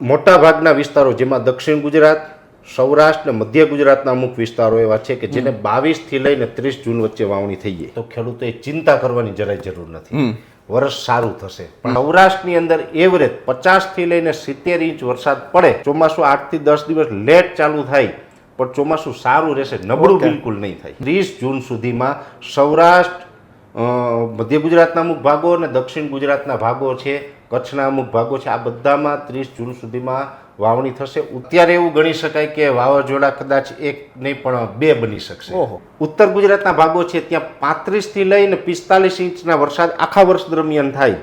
મોટા ભાગના વિસ્તારો જેમાં દક્ષિણ ગુજરાત સૌરાષ્ટ્ર અને મધ્ય ગુજરાતના અમુક વિસ્તારો એવા છે કે જેને બાવીસથી લઈને ત્રીસ જૂન વચ્ચે વાવણી થઈ જાય તો ખેડૂતોએ ચિંતા કરવાની જરાય જરૂર નથી. વર્ષ સારું થશે. પણ સૌરાષ્ટ્રની અંદર એવરેજ પચાસથી લઈને સિત્તેર ઇંચ વરસાદ પડે ચોમાસું આઠથી દસ દિવસ લેટ ચાલુ થાય પણ ચોમાસું સારું રહેશે નબળું બિલકુલ નહીં થાય. ત્રીસ જૂન સુધીમાં સૌરાષ્ટ્ર મધ્ય ગુજરાતના અમુક ભાગો અને દક્ષિણ ગુજરાતના ભાગો છે કચ્છના અમુક ભાગો છે આ બધામાં ત્રીસ જૂન સુધીમાં વાવણી થશે. અત્યારે એવું ગણી શકાય કે વાવાઝોડા કદાચ એક નહીં પણ બે બની શકશે. ઓહો. ઉત્તર ગુજરાતના ભાગો છે ત્યાં પાંત્રીસથી લઈને પિસ્તાલીસ ઇંચના વરસાદ આખા વર્ષ દરમિયાન થાય.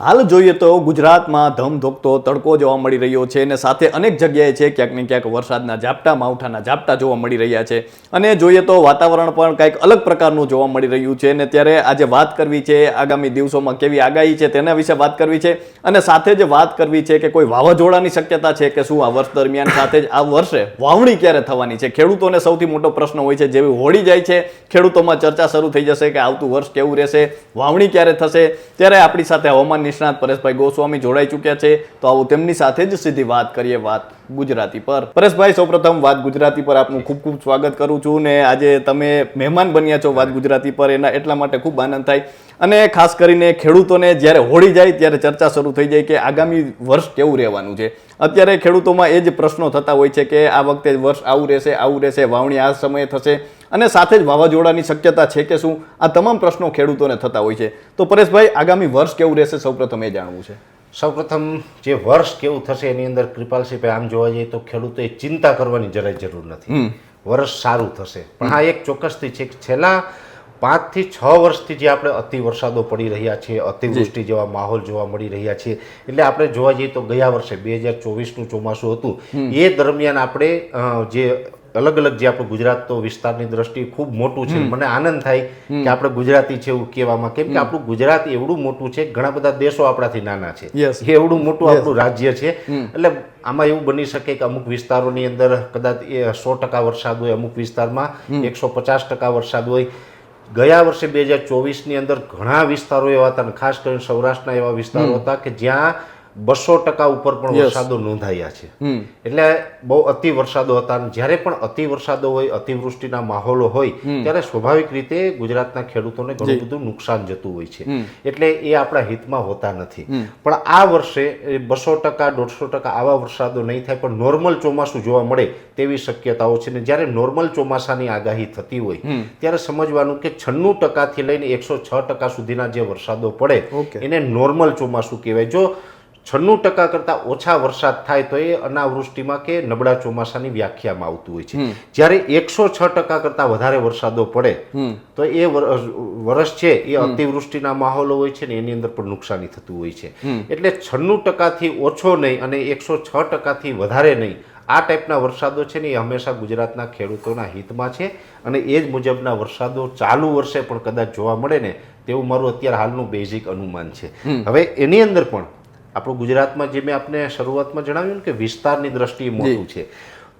હાલ જોઈએ તો ગુજરાતમાં ધમધોકતો તડકો જોવા મળી રહ્યો છે અને સાથે અનેક જગ્યાએ છે ક્યાંક ને ક્યાંક વરસાદના ઝાપટા, માવઠાના ઝાપટા જોવા મળી રહ્યા છે. અને જોઈએ તો વાતાવરણ પણ કંઈક અલગ પ્રકારનું જોવા મળી રહ્યું છે અને ત્યારે આજે વાત કરવી છે, આગામી દિવસોમાં કેવી આગાહી છે તેના વિશે વાત કરવી છે અને સાથે જ વાત કરવી છે કે કોઈ વાવાઝોડાની શક્યતા છે કે શું આ વર્ષ દરમિયાન સાથે જ આ વર્ષે વાવણી ક્યારે થવાની છે? ખેડૂતોને સૌથી મોટો પ્રશ્ન હોય છે, જેવી હોળી જાય છે, ખેડૂતોમાં ચર્ચા શરૂ થઈ જશે કે આવતું વર્ષ કેવું રહેશે, વાવણી ક્યારે થશે? ત્યારે આપણી સાથે હવામાન નિષ્ણાત પરેશભાઈ ગોસ્વામી જોડાઈ ચૂક્યા છે. તો આવું તેમની સાથે જ સીધી વાત કરીએ વાત. ગુજરાતી પર. પરેશભાઈ, સૌપ્રથમ વાત ગુજરાતી પર આપનું ખૂબ ખૂબ સ્વાગત કરું છું ને આજે તમે મહેમાન બન્યા છો વાત ગુજરાતી પર, એના એટલા માટે ખૂબ આનંદ થાય. અને ખાસ કરીને ખેડૂતોને જ્યારે હોળી જાય ત્યારે ચર્ચા શરૂ થઈ જાય કે આગામી વર્ષ કેવું રહેવાનું છે. અત્યારે ખેડૂતોમાં એ જ પ્રશ્નો થતા હોય છે કે આ વખતે વર્ષ આવું રહેશે આવું રહેશે, વાવણી આ સમયે થશે. અને સાથે જ વાવાઝોડાની શક્યતા છે કે શું? આ તમામ પ્રશ્નો ખેડૂતોને થતા હોય છે. તો પરેશભાઈ, આગામી વર્ષ કેવું રહેશે? સૌપ્રથમ એ જાણવું છે. સૌપ્રથમ જે વર્ષ કેવું થશે એની અંદર કૃપાલસિંહ આમ જોવા જઈએ તો ખેડૂતોએ ચિંતા કરવાની જરાય જરૂર નથી. વર્ષ સારું થશે. પણ આ એક ચોક્કસથી છે કે છેલ્લા પાંચથી છ વર્ષથી જે આપણે અતિ વરસાદો પડી રહ્યા છે અતિવૃષ્ટિ જેવા માહોલ જોવા મળી રહ્યા છે એટલે આપણે જોવા જઈએ તો ગયા વર્ષે બે હજાર ચોવીસનું ચોમાસું હતું. એ દરમિયાન આપણે જે અલગ અલગ જે આપણું ગુજરાત તો વિસ્તારની દ્રષ્ટિએ ખૂબ મોટું છે. મને આનંદ થાય કે આપણે ગુજરાતી છે એવું કહેવામાં. કેમ કે આપણું ગુજરાત એવડું મોટું છે ઘણા બધા દેશો આપણાથી નાના છે. એવડું મોટું આપણું રાજ્ય છે. એટલે આમાં એવું બની શકે કે અમુક વિસ્તારોની અંદર કદાચ એ સો ટકા વરસાદ હોય અમુક વિસ્તારમાં એકસો પચાસ ટકા વરસાદ હોય. ગયા વર્ષે બે હજાર ચોવીસની અંદર ઘણા વિસ્તારો એવા હતા ખાસ કરીને સૌરાષ્ટ્રના એવા વિસ્તારો હતા કે જ્યાં બસો ટકા ઉપર પણ વરસાદો નોંધાયા છે. એટલે બહુ અતિ વરસાદો હતા જ્યારે પણ અતિ વરસાદો હોય અતિવૃષ્ટિના માહોલો હોય ત્યારે સ્વાભાવિક રીતે ગુજરાતના ખેડૂતોને ઘણું બધું નુકસાન જતું હોય છે. એટલે એ આપણા હિતમાં હોતા નથી. પણ આ વર્ષે બસો ટકા દોઢસો ટકા આવા વરસાદો નહીં થાય પણ નોર્મલ ચોમાસું જોવા મળે તેવી શક્યતાઓ છે. ને જ્યારે નોર્મલ ચોમાસાની આગાહી થતી હોય ત્યારે સમજવાનું કે છન્નું ટકાથી લઈને એકસો છ ટકા સુધીના જે વરસાદો પડે એને નોર્મલ ચોમાસું કહેવાય. જો છન્નું ટકા કરતાં ઓછા વરસાદ થાય તો એ અનાવૃષ્ટિમાં કે નબળા ચોમાસાની વ્યાખ્યામાં આવતું હોય છે. જ્યારે એકસો છ ટકા કરતાં વધારે વરસાદો પડે તો એ વરસ વર્ષ છે એ અતિવૃષ્ટિના માહોલો હોય છે ને એની અંદર પણ નુકસાની થતું હોય છે. એટલે છન્નું ટકાથી ઓછો નહીં અને એકસો છ ટકાથી વધારે નહીં આ ટાઈપના વરસાદો છે ને એ હંમેશા ગુજરાતના ખેડૂતોના હિતમાં છે અને એ જ મુજબના વરસાદો ચાલુ વર્ષે પણ કદાચ જોવા મળે ને તેવું મારું અત્યારે હાલનું બેઝિક અનુમાન છે. હવે એની અંદર પણ આપણું ગુજરાતમાં જે મેં આપને શરૂઆતમાં જણાવ્યું કે વિસ્તારની દ્રષ્ટિએ મોટું છે.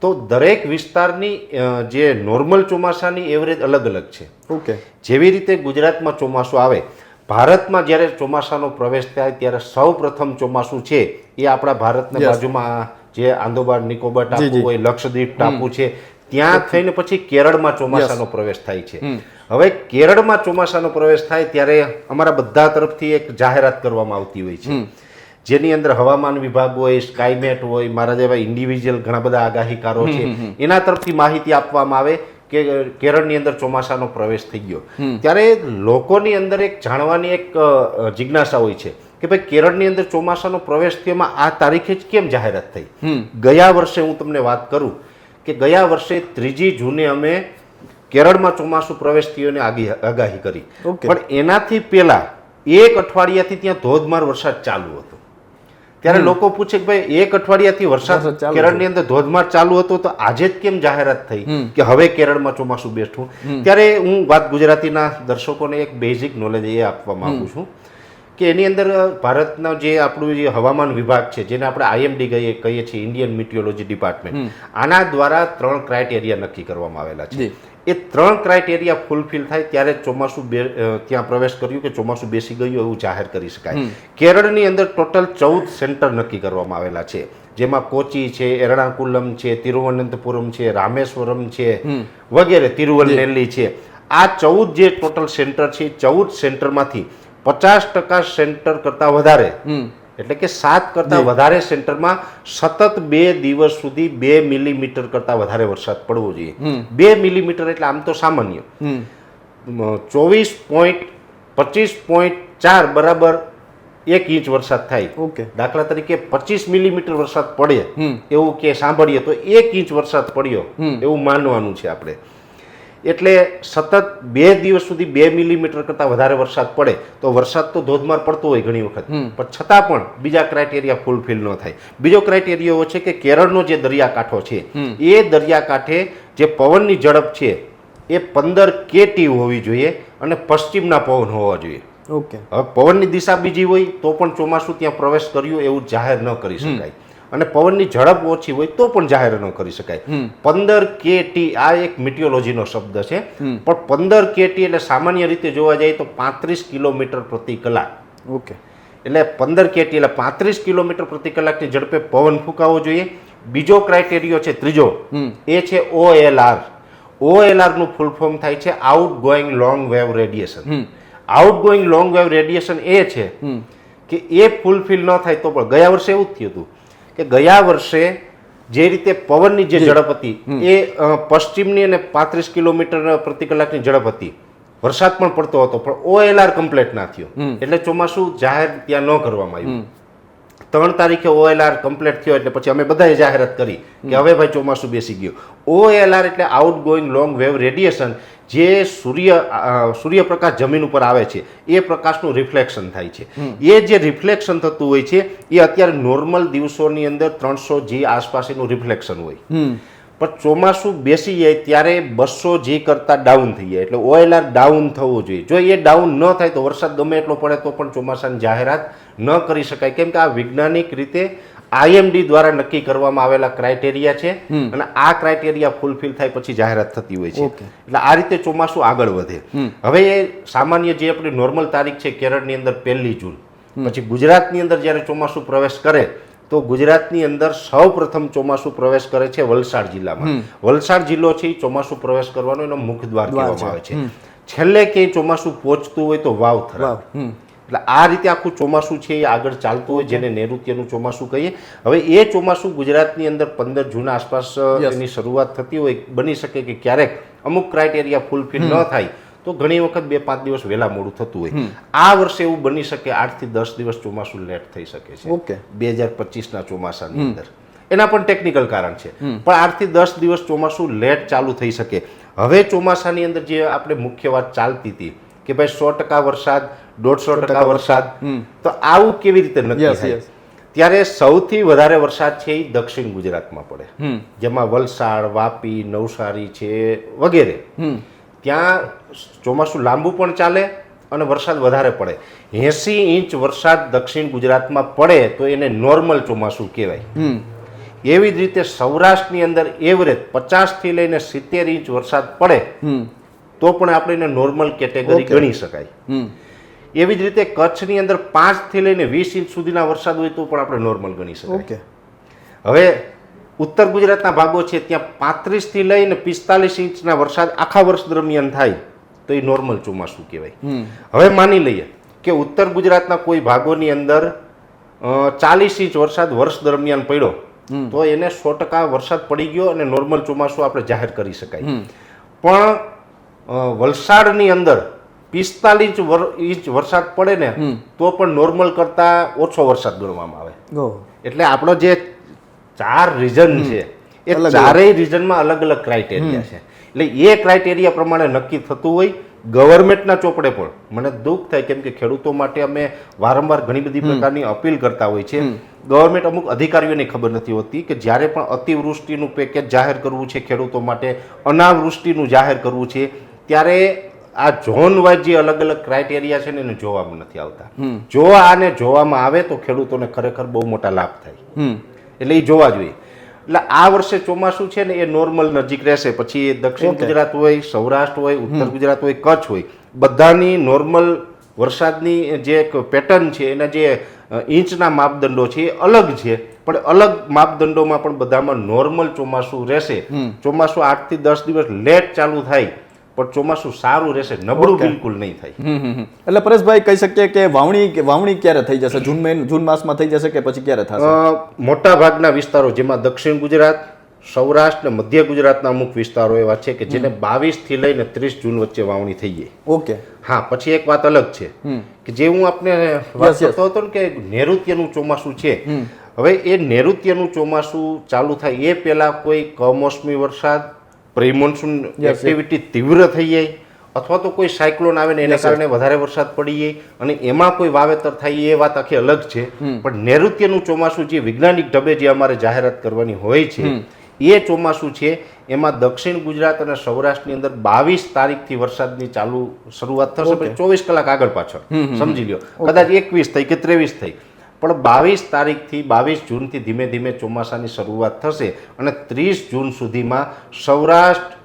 તો દરેક વિસ્તારની જે નોર્મલ ચોમાસાની એવરેજ અલગ અલગ છે. ઓકે. જેવી રીતે ગુજરાતમાં ચોમાસું આવે ભારતમાં જ્યારે ચોમાસાનો પ્રવેશ થાય ત્યારે સૌ પ્રથમ ચોમાસું છે એ આપણા ભારતના. બાજુમાં જે આંદોબાર નિકોબાર. ટાપુ હોય લક્ષદ્વીપ ટાપુ છે ત્યાં થઈને પછી કેરળમાં ચોમાસાનો પ્રવેશ થાય છે. હવે કેરળમાં ચોમાસાનો પ્રવેશ થાય ત્યારે અમારા બધા તરફથી એક જાહેરાત કરવામાં આવતી હોય છે. જેની અંદર હવામાન વિભાગ હોય સ્કાયમેટ હોય મારા જેવા ઇન્ડિવિજ્યુઅલ ઘણા બધા આગાહીકારો છે એના તરફથી માહિતી આપવામાં આવે કે કેરળની અંદર ચોમાસાનો પ્રવેશ થઈ ગયો. ત્યારે લોકોની અંદર એક જાણવાની એક જિજ્ઞાસા હોય છે કે ભાઈ કેરળની અંદર ચોમાસાનો પ્રવેશ થયોમાં આ તારીખે જ કેમ જાહેરાત થઈ? ગયા વર્ષે હું તમને વાત કરું કે ગયા વર્ષે ત્રીજી જૂને અમે કેરળમાં ચોમાસું પ્રવેશ થયો આગી- આગાહી કરી. પણ એનાથી પહેલા એક અઠવાડિયાથી ત્યાં ધોધમાર વરસાદ ચાલુ હતો. ત્યારે લોકો પૂછે કે ભાઈ એક અઠવાડિયાથી વરસાદ કેરળની અંદર ધોધમાર ચાલુ હતો તો આજે જ કેમ જાહેરાત થઈ કે હવે કેરળમાં ચોમાસું બેઠું? ત્યારે હું વાત ગુજરાતીના દર્શકોને એક બેઝિક નોલેજ એ આપવા માંગુ છું કે એની અંદર ભારતના જે આપણું જે હવામાન વિભાગ છે જેને આપણે આઈએમડી કહીએ કહીએ છીએ ઇન્ડિયન મિટિયોલોજી ડિપાર્ટમેન્ટ આના દ્વારા ત્રણ ક્રાઇટેરિયા નક્કી કરવામાં આવેલા છે. એ ત્રણ ક્રાઇટેરિયા ફૂલફિલ થાય ત્યારે ચોમાસું બે ત્યાં પ્રવેશ કર્યું કે ચોમાસું બેસી ગયું એવું જાહેર કરી શકાય. કેરળની અંદર ટોટલ ચૌદ સેન્ટર નક્કી કરવામાં આવેલા છે. જેમાં કોચી છે એર્ણાકુલમ છે તિરુવનંતપુરમ છે રામેશ્વરમ છે વગેરે તિરુવનલ્લી છે. આ ચૌદ જે ટોટલ સેન્ટર છે ચૌદ સેન્ટરમાંથી પચાસ ટકા સેન્ટર કરતાં વધારે એટલે કે સાત કરતાં વધારે સેન્ટરમાં સતત બે દિવસ સુધી બે મિલીમીટર કરતાં વધારે વરસાદ પડવો જોઈએ. બે મિલીમીટર એટલે આમ તો સામાન્ય. ચોવીસ પોઈન્ટ પચીસ પોઈન્ટ ચાર બરાબર એક ઇંચ વરસાદ થાય. ઓકે. દાખલા તરીકે પચીસ મિલીમીટર વરસાદ પડે એવું કે સાંભળીએ તો એક ઇંચ વરસાદ પડ્યો એવું માનવાનું છે આપણે. એટલે સતત બે દિવસ સુધી બે મિલીમીટર કરતાં વધારે વરસાદ પડે તો વરસાદ તો ધોધમાર પડતો હોય ઘણી વખત. પણ છતાં પણ બીજા ક્રાઇટેરિયા ફૂલફિલ ન થાય. બીજો ક્રાઇટેરિયો એવો છે કે કેરળનો જે દરિયાકાંઠો છે એ દરિયાકાંઠે જે પવનની ઝડપ છે એ પંદર કેટી હોવી જોઈએ અને પશ્ચિમના પવન હોવા જોઈએ. ઓકે. હવે પવનની દિશા બીજી હોય તો પણ ચોમાસું ત્યાં પ્રવેશ કર્યું એવું જાહેર ન કરી શકાય. અને પવનની ઝડપ ઓછી હોય તો પણ જાહેર ન કરી શકાય. પંદર કે ટી આ એક મિટિયોલોજીનો શબ્દ છે. પણ પંદર કે ટી એટલે સામાન્ય રીતે જોવા જઈએ તો પાંત્રીસ કિલોમીટર પ્રતિ કલાક. ઓકે. એટલે પંદર કેટી એટલે પાંત્રીસ કિલોમીટર પ્રતિ કલાકની ઝડપે પવન ફૂંકાવો જોઈએ. બીજો ક્રાઇટેરિયો છે ત્રીજો. એ છે ઓએલઆર ઓએલઆરનું ફૂલ ફોર્મ થાય છે outgoing long wave radiation outgoing long wave radiation એ છે કે એ ફૂલફિલ ન થાય તો પણ ગયા વર્ષે એવું જ થયું હતું. કે ગયા વર્ષે જે રીતે પવનની જે ઝડપ હતી એ પશ્ચિમની અને પાંત્રીસ કિલોમીટર પ્રતિ કલાકની ઝડપ હતી. વરસાદ પણ પડતો હતો પણ ઓએલઆર કમ્પ્લેટ ના થયો. એટલે ચોમાસું જાહેર ત્યાં ન કરવામાં આવ્યું. ત્રણ તારીખે ઓએલઆર કમ્પ્લીટ થયો એટલે પછી અમે બધાએ જાહેરાત કરી કે હવે ભાઈ ચોમાસું બેસી ગયું. ઓએલઆર એટલે outgoing long wave radiation જે સૂર્ય સૂર્યપ્રકાશ જમીન ઉપર આવે છે એ પ્રકાશનું રિફ્લેક્શન થાય છે. એ જે રિફ્લેક્શન થતું હોય છે એ અત્યારે નોર્મલ દિવસોની અંદર ત્રણસો જી આસપાસ એનું રિફ્લેક્શન હોય પણ ચોમાસું બેસી જાય ત્યારે બસો જી કરતાં ડાઉન થઈ જાય. એટલે ઓએલઆર ડાઉન થવું જોઈએ. જો એ ડાઉન ન થાય તો વરસાદ ગમે એટલો પડે તો પણ ચોમાસાની જાહેરાત ન કરી શકાય. કેમ કે આ વૈજ્ઞાનિક રીતે આઈએમડી દ્વારા નક્કી કરવામાં આવેલા ક્રાઇટેરિયા છે અને આ ક્રાઇટેરિયા ફૂલફિલ થાય પછી જાહેરાત થતી હોય છે. એટલે આ રીતે ચોમાસું આગળ વધે. હવે એ સામાન્ય જે આપણી નોર્મલ તારીખ છે કેરળની અંદર પહેલી જૂન. પછી ગુજરાતની અંદર જ્યારે ચોમાસું પ્રવેશ કરે તો ગુજરાતની અંદર સૌ પ્રથમ ચોમાસું પ્રવેશ કરે છે વલસાડ જિલ્લામાં. વલસાડ જિલ્લો છે એ ચોમાસું પ્રવેશ કરવાનો એનો મુખ દ્વાર કહેવામાં આવે છે. છેલ્લે કે ચોમાસું પહોંચતું હોય તો વાવ થરા એટલે આ રીતે આખું ચોમાસું છે એ આગળ ચાલતું હોય જેને નૈઋત્યનું ચોમાસું કહીએ. હવે એ ચોમાસું ગુજરાતની અંદર પંદર જૂન આસપાસ એની શરૂઆત થતી હોય બની શકે કે ક્યારેક અમુક ક્રાઇટેરિયા ફૂલફિલ ન થાય તો ઘણી વખત બે પાંચ દિવસ વહેલા મોડું થતું હોય. આ વર્ષે એવું બની શકે આઠથી દસ દિવસ ચોમાસું લેટ થઈ શકે છે. ઓકે. બે હજાર પચીસના ચોમાસાની અંદર. એના પણ ટેકનિકલ કારણ છે. પણ આઠથી દસ દિવસ ચોમાસું લેટ ચાલુ થઈ શકે. હવે ચોમાસાની અંદર જે આપણે મુખ્ય વાત ચાલતી હતી કે ભાઈ સો ટકા વરસાદ દોઢસો ટકા વરસાદ તો આવું કેવી રીતે નક્કી થાય? ત્યારે સૌથી વધારે વરસાદ છે એ દક્ષિણ ગુજરાતમાં પડે. જેમાં વલસાડ વાપી નવસારી છે વગેરે. ત્યાં ચોમાસું લાંબુ પણ ચાલે અને વરસાદ વધારે પડે. એંસી ઇંચ વરસાદ દક્ષિણ ગુજરાતમાં પડે તો એને નોર્મલ ચોમાસું કહેવાય. એવી જ રીતે સૌરાષ્ટ્રની અંદર એવરેજ પચાસથી લઈને સિત્તેર ઇંચ વરસાદ પડે તો પણ આપણે એને નોર્મલ કેટેગરી ગણી શકાય. એવી જ રીતે કચ્છની અંદર પાંચથી લઈને વીસ ઇંચ સુધીના વરસાદ હોય તો પણ આપણે નોર્મલ ગણી શકાય. હવે ઉત્તર ગુજરાતના ભાગો છે ત્યાં પાંત્રીસથી લઈને પિસ્તાલીસ ઇંચના વરસાદ આખા વર્ષ દરમિયાન થાય તો એ નોર્મલ ચોમાસું કહેવાય. હવે માની લઈએ કે ઉત્તર ગુજરાતના કોઈ ભાગોની અંદર ચાલીસ ઇંચ વરસાદ વર્ષ દરમિયાન પડ્યો તો એને સો ટકા વરસાદ પડી ગયો અને નોર્મલ ચોમાસું આપણે જાહેર કરી શકાય. પણ વલસાડની અંદર પિસ્તાલીસ ઇંચ વરસાદ પડે ને તો પણ નોર્મલ કરતાં ઓછો વરસાદ ગણવામાં આવે. એટલે આપણો જે ચાર રીઝન છે. એ. ચારેય રીઝનમાં અલગ અલગ ક્રાઇટેરિયા છે. એટલે એ ક્રાઇટેરિયા પ્રમાણે નક્કી થતું હોય ગવર્મેન્ટના ચોપડે પણ. મને દુઃખ થાય કેમ કે ખેડૂતો માટે અમે વારંવાર ઘણી બધી પ્રકારની અપીલ કરતા હોય છે. ગવર્મેન્ટ અમુક અધિકારીઓને ખબર નથી હોતી કે જ્યારે પણ અતિવૃષ્ટિનું પેકેજ જાહેર કરવું છે ખેડૂતો માટે અનાવૃષ્ટિનું જાહેર કરવું છે ત્યારે આ ઝોન વાઇઝ જે અલગ અલગ ક્રાઇટેરિયા છે ને એને જોવામાં નથી આવતા. જો આને જોવામાં આવે તો ખેડૂતોને ખરેખર બહુ મોટા લાભ થાય. એટલે એ જોવા જોઈએ. એટલે આ વર્ષે ચોમાસું છે ને એ નોર્મલ નજીક રહેશે. પછી દક્ષિણ ગુજરાત હોય સૌરાષ્ટ્ર હોય ઉત્તર ગુજરાત હોય કચ્છ હોય બધાની નોર્મલ વરસાદની જે એક પેટર્ન છે એના જે ઇંચના માપદંડો છે એ અલગ છે. પણ અલગ માપદંડોમાં પણ બધામાં નોર્મલ ચોમાસું રહેશે. ચોમાસું આઠથી દસ દિવસ લેટ ચાલુ થાય. પણ ચોમાસું સારું રહેશે નબળું બિલકુલ નહીં થાય. એટલે પરેશભાઈ કહી શકીએ કે વાવણી વાવણી ક્યારે થઈ જશે? જૂન મહિના જૂન માસમાં થઈ જશે કે પછી ક્યારે થશે? મોટા ભાગના વિસ્તારો જેમાં દક્ષિણ ગુજરાત સૌરાષ્ટ્ર અને મધ્ય ગુજરાતના અમુક વિસ્તારો એવા છે કે જેને બાવીસથી લઈને ત્રીસ જૂન વચ્ચે વાવણી થઈ ગઈ ઓકે હા પછી એક વાત અલગ છે કે જે હું આપને વાત. કરતો હતો ને કે નૈઋત્યનું ચોમાસું છે. હવે એ નૈઋત્યનું ચોમાસું ચાલુ થાય એ પહેલા કોઈ કમોસમી વરસાદ પ્રી મોન્સૂન એક્ટિવિટી તીવ્ર થઈ જાય અથવા તો કોઈ સાયક્લોન આવે ને એને કારણે વધારે વરસાદ પડી જાય અને એમાં કોઈ વાવેતર થાય એ વાત આખી અલગ છે. પણ નૈઋત્યનું ચોમાસું જે વૈજ્ઞાનિક ઢબે જે અમારે જાહેરાત કરવાની હોય છે એ ચોમાસું છે એમાં દક્ષિણ ગુજરાત અને સૌરાષ્ટ્રની અંદર બાવીસ તારીખથી વરસાદની ચાલુ શરૂઆત થશે ચોવીસ કલાક આગળ પાછળ. સમજી લ્યો. કદાચ એકવીસ થઈ કે ત્રેવીસ થઈ. પણ બાવીસ તારીખથી બાવીસ જૂનથી ધીમે ધીમે ચોમાસાની શરૂઆત થશે અને ત્રીસ જૂન સુધીમાં સૌરાષ્ટ્ર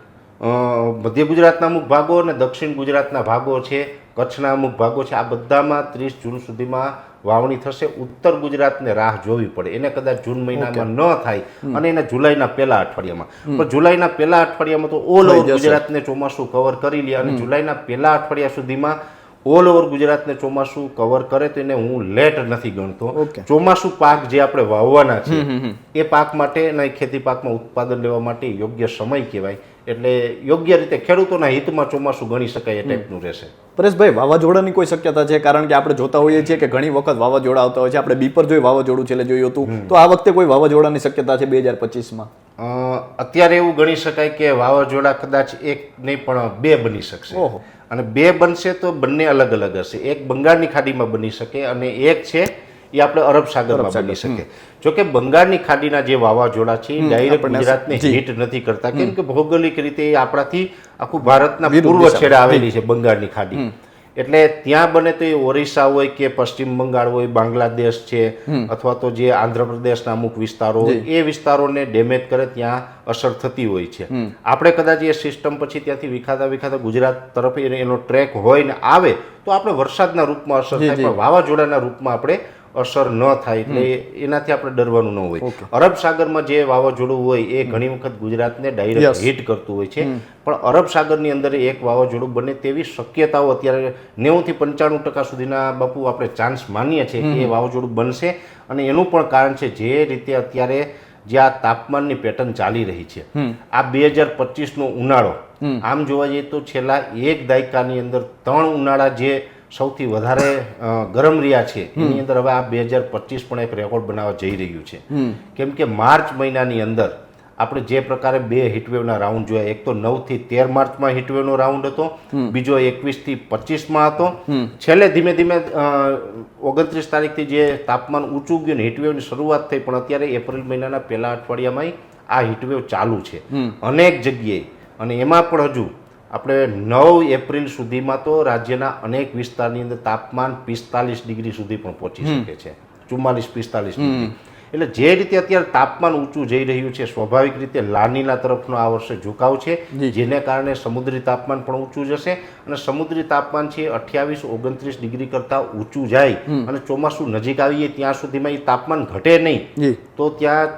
મધ્ય ગુજરાતના અમુક ભાગો અને દક્ષિણ ગુજરાતના ભાગો છે કચ્છના અમુક ભાગો છે આ બધામાં ત્રીસ જૂન સુધીમાં વાવણી થશે. ઉત્તર ગુજરાતને રાહ જોવી પડે. એને કદાચ જૂન મહિનામાં ન થાય અને એને જુલાઈના પહેલા અઠવાડિયામાં. પણ જુલાઈના પહેલા અઠવાડિયામાં તો ઓલ ઓવર ગુજરાતને ચોમાસું કવર કરી લે અને જુલાઈના પહેલા અઠવાડિયા સુધીમાં ઓલ ઓવર ગુજરાતને ચોમાસું કવર કરે તો એને હું લેટ નથી ગણતો. ચોમાસું પાક જે આપણે વાવવાના છે એ પાક માટે અને ખેતી પાકમાં ઉત્પાદન લેવા માટે યોગ્ય સમય કહેવાય. એટલે યોગ્ય રીતે ખેડૂતોના હિતમાં ચોમાસું ગણી શકાય એ ટાઈપનું રહેશે. પરેશભાઈ વાવાઝોડાની કોઈ શક્યતા છે? કારણ કે આપણે જોતા હોઈએ છીએ કે ઘણી વખત વાવાઝોડા આવતા હોય છે. આપણે બીપર જોઈ વાવાઝોડું છેલ્લે જોયું હતું. તો આ વખતે કોઈ વાવાઝોડાની શક્યતા છે બે હજાર પચીસમાં? અત્યારે એવું ગણી શકાય કે વાવાઝોડા કદાચ એક નહીં પણ બે બની શકશે. ઓહો. અને બે બનશે તો બંને અલગ અલગ હશે. એક બંગાળની ખાડીમાં બની શકે અને એક છે એ આપણે અરબ સાગરમાં બની શકે. જો કે બંગાળની ખાડીના જે વાવાઝોડા છે એ ડાયરેક્ટ ગુજરાતને હિટ નથી કરતા. કેમ કે ભૌગોલિક રીતે એ આપણાથી આખું ભારતના પૂર્વ છેડે આવેલી છે બંગાળની ખાડી. એટલે ત્યાં બને તો એ ઓરિસ્સા હોય કે પશ્ચિમ બંગાળ હોય બાંગ્લાદેશ છે અથવા તો જે આંધ્રપ્રદેશના અમુક વિસ્તારો હોય એ વિસ્તારોને ડેમેજ કરે ત્યાં અસર થતી હોય છે. આપણે કદાચ એ સિસ્ટમ પછી ત્યાંથી વિખાતા વિખાતા ગુજરાત તરફ એનો ટ્રેક હોય ને આવે તો આપણે વરસાદના રૂપમાં અસર થાય પણ વાવાઝોડાના રૂપમાં આપણે અસર ન થાય એટલે એનાથી આપણે ડરવાનું ન હોય. અરબ સાગરમાં જે વાવાઝોડું હોય એ ઘણી વખત ગુજરાતને ડાયરેક્ટ હિટ કરતું હોય છે. પણ અરબ સાગરની અંદર એક વાવાઝોડું બને તેવી શક્યતાઓ અત્યારે નેવુંથી પંચાણું ટકા સુધીના બાપુ આપણે ચાન્સ માનીએ છીએ કે એ વાવાઝોડું બનશે અને એનું પણ કારણ છે જે રીતે અત્યારે જે આ તાપમાનની પેટર્ન ચાલી રહી છે. આ બે હજાર પચીસનો ઉનાળો. આમ જોવા જઈએ તો છેલ્લા એક દાયકાની અંદર ત્રણ ઉનાળા જે સૌથી વધારે ગરમ રહ્યા છે. એની અંદર હવે આ બે હજાર પચીસ પણ એક રેકોર્ડ બનાવવા જઈ રહ્યું છે. કેમ કે માર્ચ મહિનાની અંદર આપણે જે પ્રકારે બે હિટવેવના રાઉન્ડ જોયા એક તો નવથી તેર માર્ચમાં હિટવેવનો રાઉન્ડ હતો બીજો એકવીસથી પચીસમાં હતો. છેલ્લે ધીમે ધીમે ઓગણત્રીસ તારીખથી જે તાપમાન ઊંચું ગયું ને હિટવેવની શરૂઆત થઈ પણ અત્યારે એપ્રિલ મહિનાના પહેલા અઠવાડિયામાં આ હિટવેવ ચાલુ છે. અનેક જગ્યાએ અને એમાં પણ હજુ આપણે નવ એપ્રિલ સુધીમાં તો રાજ્યના અનેક વિસ્તારની અંદર તાપમાન પિસ્તાલીસ ડિગ્રી સુધી પણ પહોંચી શકે છે. ચુમ્માલીસ પિસ્તાલીસ એટલે જે રીતે અત્યારે તાપમાન ઊંચું જઈ રહ્યું છે સ્વાભાવિક રીતે લાનીના તરફનો આ વર્ષે ઝુકાવ છે જેને કારણે સમુદ્રી તાપમાન પણ ઊંચું જશે અને સમુદ્રી તાપમાન છે અઠ્યાવીસ ઓગણત્રીસ ડિગ્રી કરતાં ઊંચું જાય અને ચોમાસું નજીક આવીએ ત્યાં સુધીમાં એ તાપમાન ઘટે નહીં. તો ત્યાં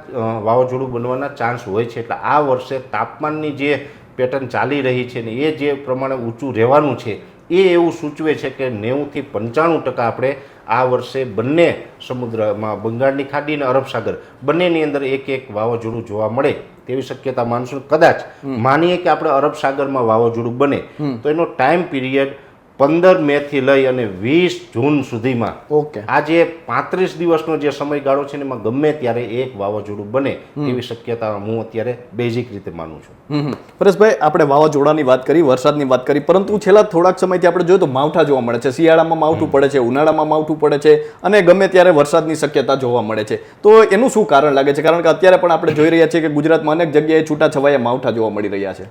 વાવાઝોડું બનવાના ચાન્સ હોય છે. એટલે આ વર્ષે તાપમાનની જે પેટર્ન ચાલી રહી છે ને એ જે પ્રમાણે ઊંચું રહેવાનું છે એ એવું સૂચવે છે કે નેવુંથી પંચાણું ટકા આપણે આ વર્ષે બંને સમુદ્રમાં બંગાળની ખાડી અને અરબ સાગર બંનેની અંદર એક એક વાવાઝોડું જોવા મળે તેવી શક્યતા માનશું કદાચ માનીએ કે આપણે અરબ સાગરમાં વાવાઝોડું બને. તો એનો ટાઈમ પીરિયડ પંદર મે થી લઈ અને વીસ જૂન સુધીમાં. ઓકે. આ જે પાંત્રીસ દિવસનો જે સમયગાળો છે એમાં ગમે ત્યારે એક વાવાઝોડું બને એવી શક્યતા હું અત્યારે બેઝિક રીતે માનું છું. પરેશભાઈ આપણે વાવાઝોડાની વાત કરી વરસાદની વાત કરી પરંતુ છેલ્લા થોડાક સમયથી આપણે જોઈએ તો માવઠા જોવા મળે છે. શિયાળામાં માવઠું પડે છે ઉનાળામાં માવઠું પડે છે અને ગમે ત્યારે વરસાદની શક્યતા જોવા મળે છે. તો એનું શું કારણ લાગે છે? કારણ કે અત્યારે પણ આપણે જોઈ રહ્યા છીએ કે ગુજરાતમાં અનેક જગ્યાએ છૂટા છવાયા માવઠા જોવા મળી રહ્યા છે.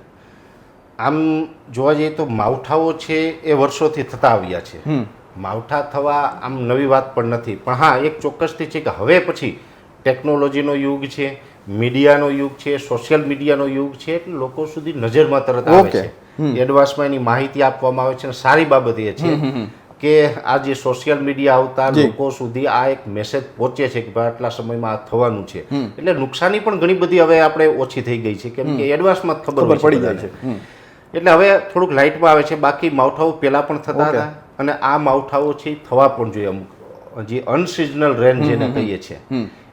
આમ જોવા જઈએ તો માવઠાઓ છે એ વર્ષોથી થતા આવ્યા છે. માવઠા થવા આમ નવી વાત પણ નથી. પણ હા એક ચોક્કસથી છે કે હવે પછી ટેકનોલોજીનો યુગ છે મીડિયાનો યુગ છે સોશિયલ મીડિયાનો યુગ છે એટલે લોકો સુધી નજરમાં તરત આવે છે. એડવાન્સમાં એની માહિતી આપવામાં આવે છે અને સારી બાબત એ છે કે આ જે સોશિયલ મીડિયા આવતા લોકો સુધી આ એક મેસેજ પહોંચે છે કે ભાઈ આટલા સમયમાં આ થવાનું છે. એટલે નુકસાની પણ ઘણી બધી હવે આપણે ઓછી થઈ ગઈ છે. કેમ કે એડવાન્સમાં ખબર પડી જાય બધાને. એટલે હવે થોડુંક લાઇટમાં આવે છે. બાકી માવઠાઓ પહેલા પણ થતા હતા અને આ માવઠાઓ છે થવા પણ જોઈએ. અમુક જે અનસિઝનલ રેન જેને કહીએ છીએ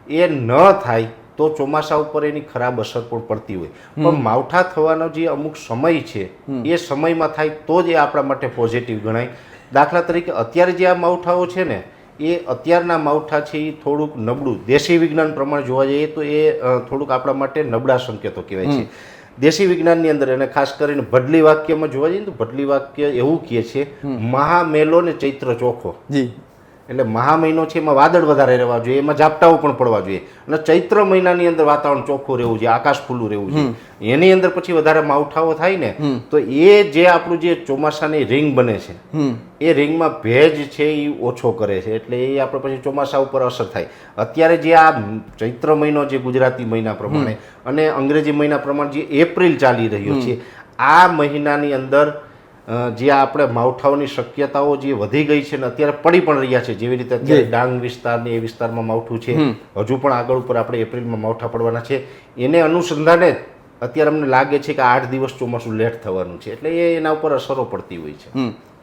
એ ન થાય તો ચોમાસા ઉપર એની ખરાબ અસર પણ પડતી હોય. પણ માવઠા થવાનો જે અમુક સમય છે એ સમયમાં થાય તો જ એ આપણા માટે પોઝિટિવ ગણાય. દાખલા તરીકે અત્યારે જે આ માવઠાઓ છે ને એ અત્યારના માવઠા છે એ થોડુંક નબળું. દેશી વિજ્ઞાન પ્રમાણે જોવા જઈએ તો એ થોડુંક આપણા માટે નબળા સંકેતો કહેવાય છે. દેશી વિજ્ઞાનની અંદર અને ખાસ કરીને ભડલી વાક્યમાં જોવા જઈએ તો ભડલી વાક્ય એવું કહે છે મહામેલો ને ચૈત્ર ચોખો. જી. એટલે મહા મહિનો છે એમાં વાદળ વધારે રહેવા જોઈએ એમાં ઝાપટાઓ પણ પડવા જોઈએ. અને ચૈત્ર મહિનાની અંદર વાતાવરણ ચોખ્ખું રહેવું જોઈએ આકાશ ખુલ્લું રહેવું જોઈએ. એની અંદર પછી વધારે માવઠાઓ થાય ને તો એ જે આપણું જે ચોમાસાની રિંગ બને છે એ રિંગમાં ભેજ છે એ ઓછો કરે છે એટલે એ આપણે પછી ચોમાસા ઉપર અસર થાય. અત્યારે જે આ ચૈત્ર મહિનો જે ગુજરાતી મહિના પ્રમાણે અને અંગ્રેજી મહિના પ્રમાણે જે એપ્રિલ ચાલી રહ્યો છે આ મહિનાની અંદર અ, જે આપણે માવઠાઓની શક્યતાઓ જે વધી ગઈ છે ને અત્યારે પડી પણ રહ્યા છે જેવી રીતે અત્યારે ડાંગ વિસ્તાર ને એ વિસ્તારમાં માવઠું છે. હજુ પણ આગળ ઉપર આપણે એપ્રિલમાં માવઠા પડવાના છે. એને અનુસંધાને અત્યારે અમને લાગે છે કે આઠ દિવસ ચોમાસું લેટ થવાનું છે એટલે એ એના ઉપર અસરો પડતી હોય છે.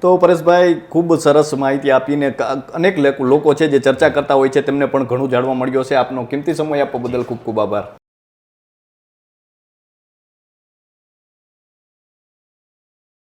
તો પરેશભાઈ ખૂબ સરસ માહિતી આપીને અનેક લોકો છે જે ચર્ચા કરતા હોય છે તેમને પણ ઘણું જાણવા મળ્યો છે આપનો કિંમતી સમય આપવા બદલ ખૂબ ખૂબ આભાર.